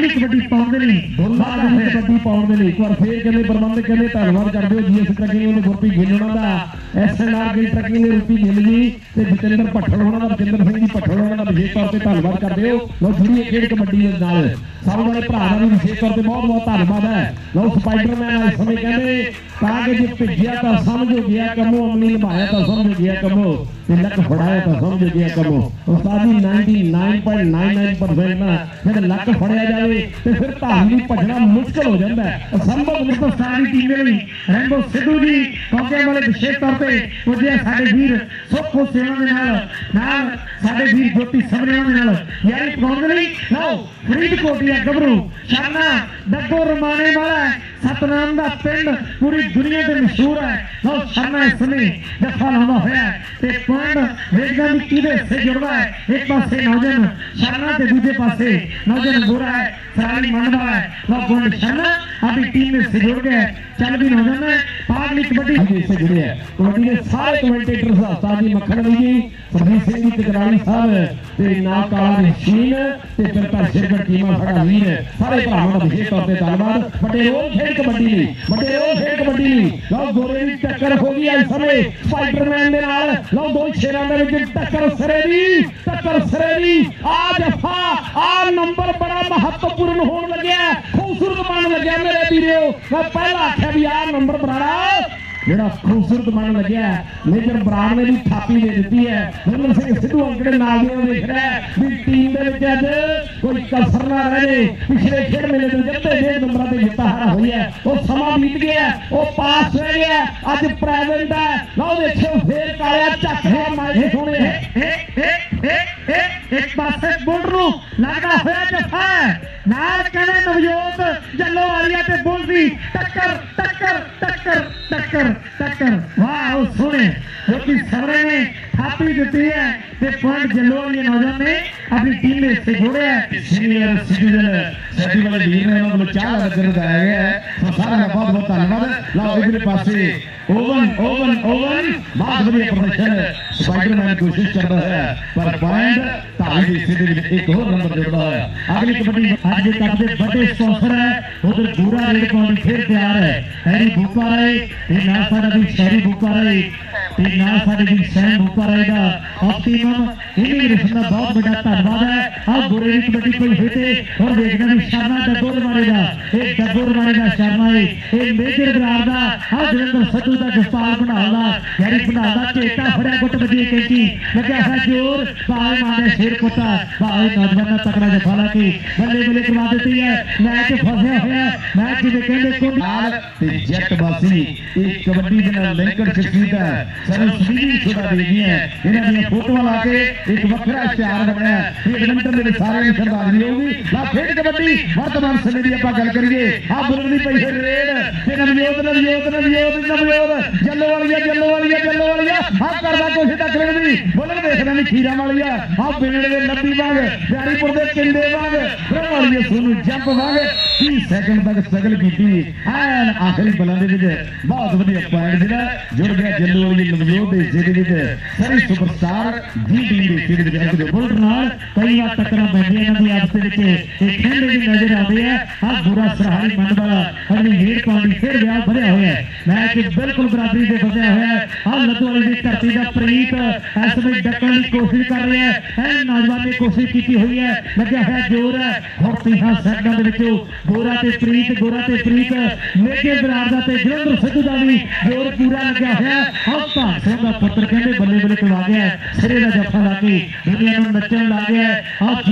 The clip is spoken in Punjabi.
ਅਗਲੀ ਕਬੱਡੀ ਪਾਉਣ ਦੇ ਲਈ। ਦੋਨਾਂ ਦਾ ਕਬੱਡੀ ਪਾਉਣ ਦੇ ਲਈ। ਇੱਕ ਵਾਰ ਫੇਰ ਕਹਿੰਦੇ ਪ੍ਰਬੰਧਕ ਕਹਿੰਦੇ ਧੰਨਵਾਦ ਕਰਦੇ ਹੋ ਜੀਐਸ ਟਰੱਕਿੰਗ ਉਹਨੇ ਗੁਰਪ੍ਰੀਤ ਗਿੱਲ ਉਹਨਾਂ ਦਾ ਐਸਐਨਆਰ ਗਿੱਲ ਟਰੱਕਿੰਗ ਦੇ ਰੂਪੀ ਗਿੱਲ ਜੀ ਤੇ ਜਤਿੰਦਰ ਭੱਠਲ ਉਹਨਾਂ ਦਾ ਜਤਿੰਦਰ ਸਿੰਘ ਜੀ ਭੱਠਲ ਉਹਨਾਂ ਦਾ ਵਿਸ਼ੇਸ਼ ਤੌਰ ਤੇ ਧੰਨਵਾਦ ਕਰਦੇ ਹੋ। ਲੋ ਜੁੜੀ ਖੇਡ ਕਬੱਡੀ ਦੇ ਨਾਲ। ਸਭ ਵਾਲੇ ਭਰਾ ਦਾ ਵੀ ਵਿਸ਼ੇਸ਼ ਤੌਰ ਤੇ ਬਹੁਤ ਬਹੁਤ ਧੰਨਵਾਦ ਹੈ। ਲੋ ਸਪਾਈਡਰਮੈਨ ਇਸ ਸਮੇਂ ਕਹਿੰਦੇ ਤਾਂ ਕਿ ਜੇ ਭਿੱਜਿਆ ਤਾਂ ਸਮਝ ਗਿਆ ਕੰਮੋ ਅਮਨੀ ਨਿਭਾਇਆ ਤਾਂ ਸਮਝ ਗਿਆ ਕੰਮੋ ਤੇ ਲੱਕ ਫੜਾਇਆ ਤਾਂ ਸਮਝ ਗਿਆ ਕੰਮੋ। ਉਸਤਾਦ ਜੀ 99.99% ਨਾ ਜਦ ਲੱਕ ਫੜਿਆ ਜਾਵੇ ਤੇ ਫਿਰ ਧਾਰਨੀ ਭੱਜਣਾ ਮੁਸ਼ਕਲ ਹੋ ਜਾਂਦਾ ਹੈ। ਅਸੰਭਵ ਹਿੰਦੁਸਤਾਨ ਦੀ ਟੀਮ ਲਈ ਰੈਂਬੋ ਸਿੱਧੂ ਜੀ ਕੌਂਕੇ ਵਾਲੇ ਵਿਸ਼ੇਸ਼ ਤੌਰ ਤੇ ਪੁੱਜੇ ਸਾਡੇ ਵੀਰ। ਸੁੱਖੋ ਸੇਵਾ ਦੇ ਨਾਲ ਨਾਲ ਸਾਡੇ ਵੀਰ ਜੋਤੀ ਸਭਰਿਆਂ ਦੇ ਨਾਲ ਯਾਰੀ ਪਕਾਉਣ ਦੇ ਲਈ ਲਓ, ਫਰੀਦਕੋਟ ਗੱਭਰੂ ਸ਼ਾਨਾ ਡੱਗੋ ਰਮਾਣੇ ਵਾਲਾ ਸਤਨਾਮ ਦਾ ਪਿੰਡ ਪੂਰੀ ਦੁਨੀਆ ਤੇ ਮਸ਼ਹੂਰ ਹੈ। ਲਓ, ਸ਼ਾਨਾ ਇਸ ਸਮੇਂ ਲਾਉਂਦਾ ਹੋਇਆ ਤੇ ਪੁਆਇੰਟ ਵੇਖਦਾ ਵੀ ਕਿਹਦੇ ਸੇ ਜੁੜਦਾ ਹੈ। ਇੱਕ ਪਾਸੇ ਨੌਜਨ ਸ਼ਾਨਾ ਤੇ ਦੂਜੇ ਪਾਸੇ ਨੌਜਨ ਗੋਰਾ ਹੈ ਫਰਾਲੀ ਮੰਨਦਾ ਹੈ। ਲਓ, ਗੁੰਡ ਸ਼ਾਨਾ, ਆਪਣੀ ਟੀਮ ਦੇ ਸੇ ਜੁੜ ਗਿਆ ਚੱਲ ਵੀ ਨੌਜਨ ਹੈ ਪਾਗਲੀ ਕਬੱਡੀ ਹਾਂਜੀ ਇਸੇ ਜੁੜੇ ਹੈ ਕਬੱਡੀ ਦੇ ਸਾਰੇ ਕਮੈਂਟੇਟਰ ਸਾਹਿਬ ਜੀ ਮੱਖਣ ਜੀ ਸਰਜੀਤ ਸਿੰਘ ਜੀ ਕਕਰਾਲੀ ਸਾਹਿਬ ਤੇ ਨਾਲ ਕਾਲਾ ਰਸ਼ੀਨ ਤੇ ਫਿਰ ਤਾਂ ਸ਼ਿਰਕਟ ਟੀਮਾਂ ਸਾਡਾ ਵੀਰ। ਸਾਰੇ ਭਰਾਵਾਂ ਦਾ ਵਿਸ਼ੇਸ਼ ਤੌਰ ਤੇ ਧੰਨਵਾਦ। ਵੱਡੇ ਰੋਲ ਖੇਡ ਕਬੱਡੀ ਲਈ ਵੱਡੇ ਰੋਲ ਖੇਡ ਕਬੱਡੀ ਲਈ। ਲਓ ਗੋਰੇ ਦੀ ਟੱਕਰ ਹੋ ਗਈ ਇਸ ਸਮੇਂ। ਸਪਾਈਡਰਮੈਨ ਦੇ ਨਾਲ ਲਓ ਦੋ ਸ਼ੇਰਾਂ ਦੇ ਵਿੱਚ ਟੱਕਰ ਸਿਰੇ ਦੀ ਟੱਕਰ ਸਿਰੇ ਦੀ। ਆ ਜਫਾ ਆ ਨੰਬਰ ਬੜਾ ਮਹੱਤਵਪੂਰਨ ਹੋਣ ਲੱਗਿਆ। ਖੂਬਸੂਰਤ ਬਣਨ ਲੱਗਿਆ ਮੇਰੇ ਵੀਰੋ। ਮੈਂ ਪਹਿਲਾਂ ਆਖਿਆ ਵੀ ਆ ਨੰਬਰ ਬਰਾੜਾ ਜਿਹੜਾ ਖੂਬਸੂਰਤ ਬਣ ਲੱਗਿਆ ਮੇਜਰ ਬਰਾੜ ਨੇ ਵੀ ਥਾਪੀ ਦੇ ਦਿੱਤੀ ਹੈ। ਨਿਰਮਲ ਸਿੰਘ ਸਿੱਧੂ ਅੰਕੜੇ ਨਾਲ ਦੀ ਦੇਖ ਰਿਹਾ ਵੀ ਟੀਮ ਦੇ ਵਿੱਚ ਅੱਜ ਕੋਈ ਕਸਰ ਨਾ ਰਹੇ ਪਿਛਲੇ ਖੇਡ ਮੇਲੇ ਦੇ ਜਿੱਤੇ ਡੇਢ ਨੰਬਰਾਂ ਤੇ ਜਿੱਤਾ ਹਾਰਾ ਹੋਈ ਹੈ। ਉਹ ਸਮਾਂ ਬੀਤ ਗਿਆ ਉਹ ਪਾਸ ਹੋ ਗਿਆ ਅੱਜ ਪ੍ਰੈਜ਼ੈਂਟ ਹੈ। ਲਓ ਦੇਖਿਓ, ਫੇਰ ਕਾਲਿਆ ਚੱਕ ਹੈ ਮਾਏ ਸੋਹਣੇ। ਇੱਕ ਪਾਸੇ ਬੁੱਲ ਨੂੰ ਲੱਗਦਾ ਹੋਇਆ ਤੇ ਬੁੱਲ ਦੀ ਟੱਕਰ ਟੱਕਰ ਟੱਕਰ ਟੱਕਰ ਟੱਕਰ ਵਾਹ ਉਹ ਸੋਹਣੇ ਕਿਉਂਕਿ ਸਵਰੇ ਨੇ ਥਾਪੀ ਦਿੱਤੀ ਹੈ ਤੇ ਪੁਆਇੰਟ ਜੱਲੋ ਵਾਲੀਆ ਨੌਜਵਾਨ ਨੇ ਆਪਣੀ ਟੀਮ ਦੇ ਹਿੱਸੇ ਜੋੜਿਆ ਹੈ ਸੀਨੀਅਰ ਸਿਟੀਜ਼ਨ ਸੈਟੀ ਵਾਲੇ ਵੀਰ ਨੇ ਉਹਨਾਂ ਨੂੰ ਚਾਹ ਦਾ ਨਜ਼ਰ ਦਿਖਾਇਆ ਗਿਆ ਹੈ ਸੋ ਸਾਰਿਆਂ ਦਾ ਬਹੁਤ ਬਹੁਤ ਧੰਨਵਾਦ ਲਓ ਇਧਰਲੇ ਪਾਸੇ ਓਵਨ ਓਵਨ ਓਵਨ ਬਹੁਤ ਵਧੀਆ ਪ੍ਰਦਰਸ਼ਨ ਸਪਾਈਡਰਮੈਨ ਕੋਸ਼ਿਸ਼ ਕਰਦਾ ਹੈ ਪਰ ਪੁਆਇੰਟ ਧਾਰੀ ਦੇ ਹਿੱਸੇ ਦੇ ਵਿੱਚ ਇੱਕ ਹੋਰ ਨੰਬਰ ਜੋੜਦਾ ਹੈ ਅਗਲੀ ਕਬੱਡੀ ਅੱਜ ਦੇ ਕੱਪ ਦੇ ਵੱਡੇ ਸਪਾਂਸਰ ਹੈ ਉਧਰ ਪੂਰਾ ਰੇਡ ਪਾਉਣ ਲਈ ਫਿਰ ਤਿਆਰ ਹੈ ਹੈਰੀ ਬੂਕਾ ਰਾਏ ਇਹ ਨਾਲ ਸਾਡਾ ਵੀ ਸ਼ਹਿਰੀ ਬੂਕਾ ਰਾਏ ਤੇ ਨਾਲ ਸਾਡੇ ਵੀ ਸੈਮ ਰਾਏ ਦਾ ਆਪਟੀਮਮ ਇਮੀਗ੍ਰੇਸ਼ਨ ਦਾ ਬਹੁਤ ਵੱਡਾ ਧੰਨਵਾਦ ਹੈ। ਆਹ ਗੁਰੇ ਦੀ ਕਬੱਡੀ ਕੋਈ ਹੋਤੇ ਔਰ ਦੇਖਣਾ ਵੀ ਸ਼ਰਮਾ ਡੱਗੋ ਰਮਾਰੇ ਦਾ, ਇਹ ਡੱਗੋ ਰਮਾਰੇ ਦਾ ਸ਼ਰਮਾ ਇਹ ਮੇਜਰ ਬਰਾਰ ਦਾ, ਆਹ ਜਲੰਧਰ ਸੱਤੂ ਦਾ ਜਸਪਾਲ ਬਣਾਲ ਯਾਰੀ ਬਣਾਲ ਝੇਟਾ ਫੜਿਆ ਗੁੱਟ ਵੱਜੀ ਕੈਂਚੀ। ਲੱਗਿਆ ਹੈ ਜੋਰ, ਭਾਵੇਂ ਮਾਰੇ ਸ਼ੇਰ ਕੁੱਤਾ ਭਾਵੇਂ ਨੌਜਵਾਨਾਂ ਤਕੜਾ ਜਫਾ ਲਾ ਕੇ ਬੱਲੇ ਬੱਲੇ ਕਰਵਾ ਦਿੱਤੀ ਹੈ। ਮੈਚ ਫਸਿਆ ਹੋਇਆ, ਮੈਚ ਜਿਵੇਂ ਕਹਿੰਦੇ ਕੋਈ ਨਾਲ ਤੇ ਜੱਟ ਵਾਸੀ, ਇਹ ਕਬੱਡੀ ਦੇ ਨਾਲ ਲਿੰਕਡ ਸ਼ਖਸੀਅਤ ਹੈ ਸਾਨੂੰ ਸਵੀਡੀ ਛੁਡਾ ਦੇ ਹੈ ਇਹਨਾਂ ਦੀਆਂ ਫੋਟੋਆਂ ਲਾ ਕੇ ਇੱਕ ਵੱਖਰਾ ਇਸ਼ਤਿਹਾਰ ਬਣਿਆ ਹੈ। ਇਹ ਐਡਮਿੰਟਨ ਦੇ ਵਿੱਚ ਸਾਰਿਆਂ ਦੀ ਸ਼ਰਧਾਂਜਲੀ ਹੋਊਗੀ। ਲਾ ਖੇਡ ਕਬੱਡੀ ਵਰਤਮਾਨ ਸਮੇਂ ਦੀ ਆਪਾਂ ਗੱਲ ਕਰੀਏ। ਆ ਬੁਲਰ ਦੀ ਹੈ ਰੇਡ ਤੇ ਨਵਜੋਤ ਨਵਜੋਤ ਨਵਜੋਤ ਨਵਜੋਤ ਜੱਲੋ ਵਾਲੀਆ ਜੱਲੋ ਵਾਲੀਆ ਜੱਲੋ ਵਾਲੀਆ। ਆ ਕਰਦਾ ਕੋਸ਼ਿਸ਼ ਤੱਕ ਦੀ ਬੁਲਰ ਦੇਖਦਾ ਨਹੀਂ ਖੀਰਾ ਵਾਲੀਆ। ਆ ਬਿਨੜ ਦੇ ਲੱਭੀ ਵਾਂਗ ਪਿਆਰੀਪੁਰ ਦੇ ਕਿੰਡੇ ਵਾਂਗ ਬ੍ਰਹਮ ਵਾਲੀਆ ਸੋਨੂੰ ਜੰਪ ਵਾਂਗ। 30 ਸੈਕਿੰਡ ਤੱਕ ਸਟਰਗਲ ਕੀਤੀ। ਐਨ ਆਖਰੀ ਬਲਾਂ ਦੇ ਵਿੱਚ ਬਹੁਤ ਵਧੀਆ ਪੁਆਇੰਟ ਜਿਹੜਾ ਜੁੜ ਗਿਆ ਜੱਲੂ ਵਾਲੀ ਨਵਜੋਤ ਦੇ ਹਿੱਸੇ ਦੇ ਵਿੱਚ। ਸਾਰੀ ਸੁਪਰਸਟਾਰ ਜੀ ਟੀਮ ਦੇ ਹਿੱਸੇ ਦੇ ਬੁਲਟ ਨਾਲ ਕਈ ਵਾਰ ਟੱਕਰਾਂ ਪੈਂਦੀਆਂ ਇਹਨਾਂ ਦੀ ਆਪਸ ਦੇ ਵਿੱਚ। ਇਹ ਖੇਡ ਵੀ ਨਜ਼ਰ ਆਉਂਦੇ ਆ ਆ ਬੁਰਾ ਸਰਹਾਰੀ ਮੰਨ ਵਾਲਾ ਅਗਲੀ ਹੀਰ ਪਾਉਂਦੀ ਫਿਰ ਵਿਆਹ ਵਧਿਆ ਹੋਇਆ ਮੈਚ ਬਿਲਕੁਲ ਬਰਾਬਰੀ ਦੇ ਫਸਿਆ ਹੋਇਆ ਆ ਲੱਦੂ ਵਾਲੀ ਦੀ ਧਰਤੀ ਦਾ ਪ੍ਰੀਤ ਇਸ ਵਿੱਚ ਡੱਕਣ ਦੀ ਕੋਸ਼ਿਸ਼ ਕਰ ਰਿਹਾ ਹੈ। ਇਹ ਨੌਜਵਾਨ ਨੇ ਕੋਸ਼ਿਸ਼ ਕੀਤੀ ਹੋਈ ਹੈ। ਲੱਗਿਆ ਹੋਇਆ ਜੋਰ ਹੈ। ਹੁਣ 30 ਸੈਕਿੰਡਾਂ ਦੇ ਵਿੱਚੋਂ ਗੋਰਾ ਤੇ ਪ੍ਰੀਤ, ਗੋਰਾ ਤੇ ਪ੍ਰੀਤ। ਮੇਜੇ ਬਰਾੜ ਦਾ ਤੇ ਜਲੰਧਰ ਸਿੱਧੂ ਦਾ ਵੀ ਜੋਰ ਪੂਰਾ ਲੱਗਿਆ ਹੋਇਆ ਹੈ। ਦਾ ਪੁੱਤਰ ਕਹਿੰਦੇ ਬੱਲੇ ਬੱਲੇ ਕਰਵਾ ਗਿਆ ਸਿਰੇ ਦਾ ਜੱਫਾ ਲਾ ਕੇ ਦੁਨੀਆ ਨੂੰ ਨੱਚਣ ਲਾ ਗਿਆ ਆਹ